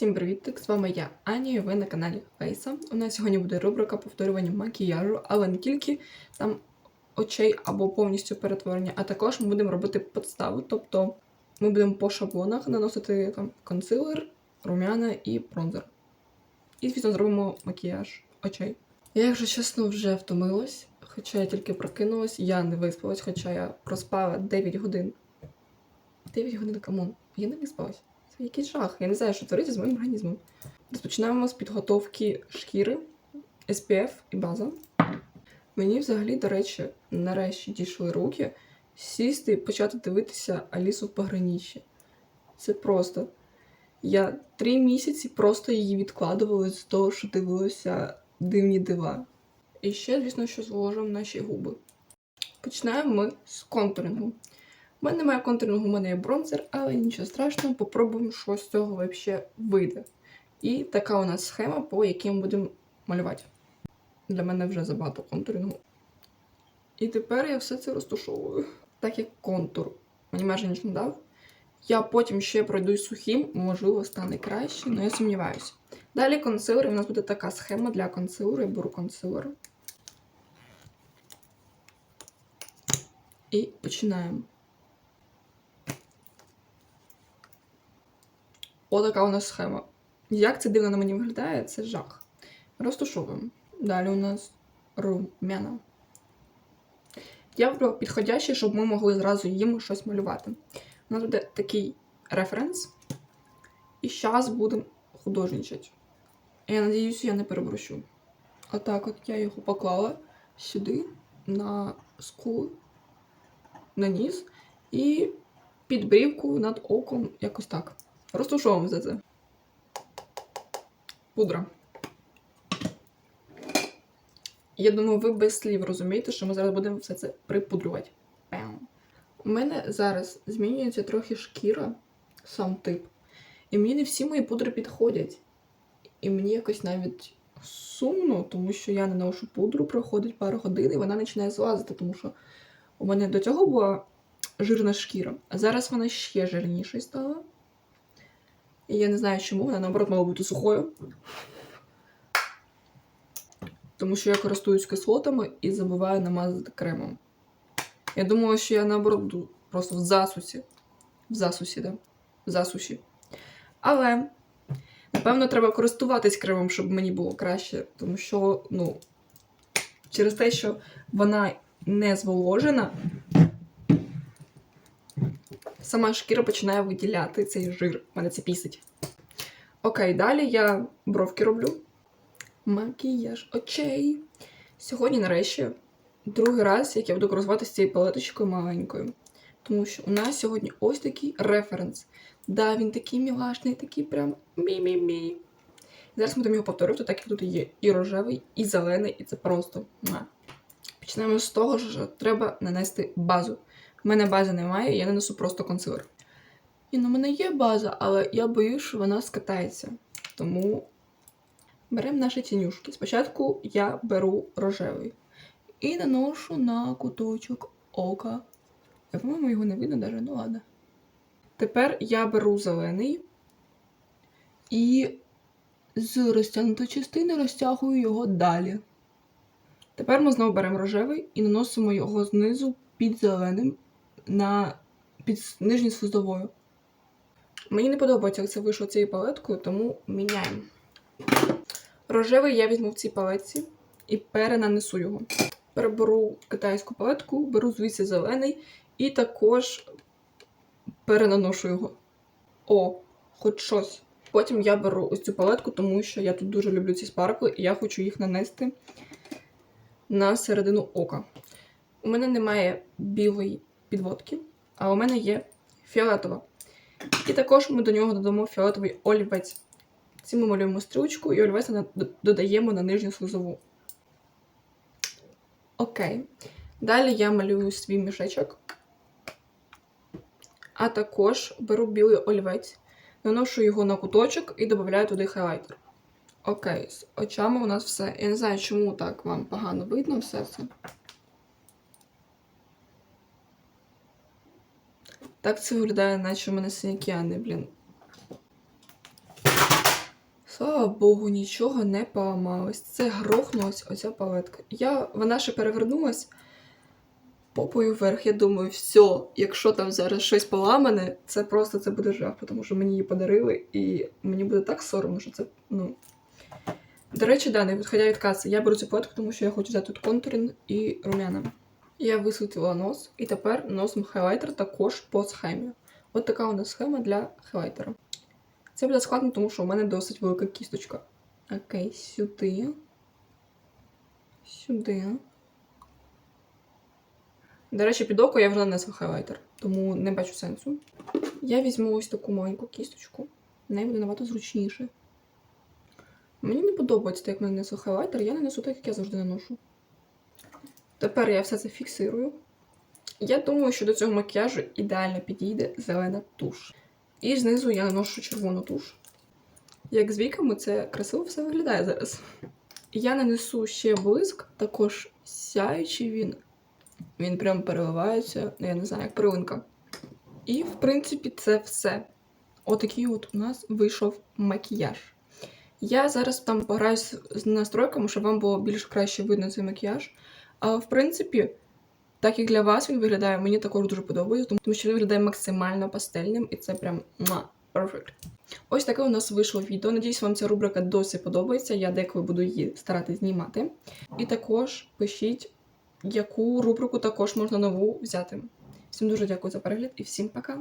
Всім привіт! З вами я, Аня, і ви на каналі Фейса. У нас сьогодні буде рубрика повторювання макіяжу, але не тільки там очей або повністю перетворення, а також ми будемо робити подставу. Тобто ми будемо по шаблонах наносити там консилер, рум'яна і бронзер. І, звісно, зробимо макіяж очей. Я, якщо чесно, вже втомилась, хоча я тільки прокинулась, я не виспалась, хоча я проспала 9 годин. 9 годин камон. Я не виспалась. Це якийсь жах. Я не знаю, що твориться з моїм організмом. Розпочинаємо з підготовки шкіри, SPF і база. Мені взагалі, до речі, нарешті дійшли руки сісти і почати дивитися Алісу в пограничі. Це просто. Я три місяці просто її відкладувала з того, що дивилася дивні дива. І ще, звісно, що зложимо наші губи. Починаємо ми з контурингу. У мене немає контурного, у мене є бронзер, але нічого страшного, попробуємо, що з цього взагалі вийде. І така у нас схема, по якій ми будемо малювати. Для мене вже забагато контурингу. І тепер я все це розташовую. Так як контур мені майже ніч не дав. Я потім ще пройдусь сухим, можливо, стане краще, але я сумніваюся. Далі консилер, і у нас буде така схема для консилеру. Я беру консилер. І починаємо. Отака у нас схема. Як це дивно на мені виглядає, це жах. Розташовуємо. Далі у нас румяна. Я вибрав підходящий, щоб ми могли зразу їм щось малювати. У нас буде такий референс. І зараз будемо художничати. Я надіюсь, я не переборщу. Отак от я його поклала сюди, на скулу, на ніс, і під брівку над оком якось так. Розташовуємо за це. Пудра. Я думаю, ви без слів розумієте, що ми зараз будемо все це припудрювати. Пем. У мене зараз змінюється трохи шкіра, сам тип. І мені не всі мої пудри підходять. І мені якось навіть сумно, тому що я не ношу пудру, проходить пару годин, і вона починає злазити, тому що у мене до цього була жирна шкіра, а зараз вона ще жирнішою стала. І я не знаю чому, вона наоборот мала бути сухою. Тому що я користуюсь кислотами і забуваю намазати кремом. Я думала, що я наоборот буду просто в засусі. В засусі, да? В засуші. Але, напевно, треба користуватись кремом, щоб мені було краще. Тому що, ну, через те, що вона не зволожена, сама шкіра починає виділяти цей жир. Мене це пісить. Окей, далі я бровки роблю. Макіяж очей. Сьогодні, нарешті, другий раз, як я буду користуватися цією палеточкою маленькою. Тому що у нас сьогодні ось такий референс. Да, він такий мілашний, такий прям мі-мі-мі. Зараз ми будемо його повторювати, так як тут є і рожевий, і зелений, і це просто. Почнемо з того, що треба нанести базу. У мене бази немає, я нанесу просто консилер. І на мене є база, але я боюсь, що вона скатається. Тому беремо наші тінюшки. Спочатку я беру рожевий і наношу на куточок ока. Я, по-моєму, його не видно навіть, ну ладно. Тепер я беру зелений і з розтягнутої частини розтягую його далі. Тепер ми знову беремо рожевий і наносимо його знизу під зеленим на під нижньою слизовою. Мені не подобається, як це вийшло цією палеткою, тому міняємо. Рожевий я візьму в цій палетці і перенанесу його. Переберу китайську палетку, беру звідси зелений і також перенаношу його. О, хоч щось. Потім я беру ось цю палетку, тому що я тут дуже люблю ці спаркли, і я хочу їх нанести на середину ока. У мене немає білої підводки, а у мене є фіолетова. І також ми до нього додамо фіолетовий олівець. Ці ми малюємо стрілочку і олівець додаємо на нижню слизову. Окей. Далі я малюю свій мішечок. А також беру білий олівець, наношу його на куточок і додаю туди хайлайтер. Окей, з очами у нас все. Я не знаю, чому так вам погано видно все це. Так це виглядає, наче в мене синяки, блін. Слава Богу, нічого не поламалось. Це грохнулась оця палетка. Я, вона ще перевернулась попою вверх. Я думаю, все, якщо там зараз щось поламане, це просто це буде жах, тому що мені її подарили, і мені буде так соромно, що це, ну. До речі, да, не відходя від каси, я беру цю палетку, тому що я хочу взяти тут контуринг і румяна. Я висвітлила нос, і тепер носом хайлайтер також по схемі. От така у нас схема для хайлайтера. Це буде складно, тому що у мене досить велика кісточка. Окей, сюди. Сюди. До речі, під око я вже нанесла хайлайтер, тому не бачу сенсу. Я візьму ось таку маленьку кісточку. Нею буде набагато зручніше. Мені не подобається, як мене нанесла хайлайтер, я нанесу так, як я завжди наношу. Тепер я все це фіксирую. Я думаю, що до цього макіяжу ідеально підійде зелена туш. І знизу я наношу червону туш. Як з віками, це красиво все виглядає зараз. Я нанесу ще блиск, також сяючий він. Він прям переливається, ну, я не знаю, як пилинка. І, в принципі, це все. Отакий от у нас вийшов макіяж. Я зараз там пограюсь з настройками, щоб вам було більш краще видно цей макіяж. Але, в принципі, так як для вас він виглядає, мені також дуже подобається, тому- що він виглядає максимально пастельним, і це прям perfect. Ось таке у нас вийшло відео. Надіюсь, вам ця рубрика досі подобається. Я деколи буду її старатись знімати. І також пишіть, яку рубрику також можна нову взяти. Всім дуже дякую за перегляд і всім пока!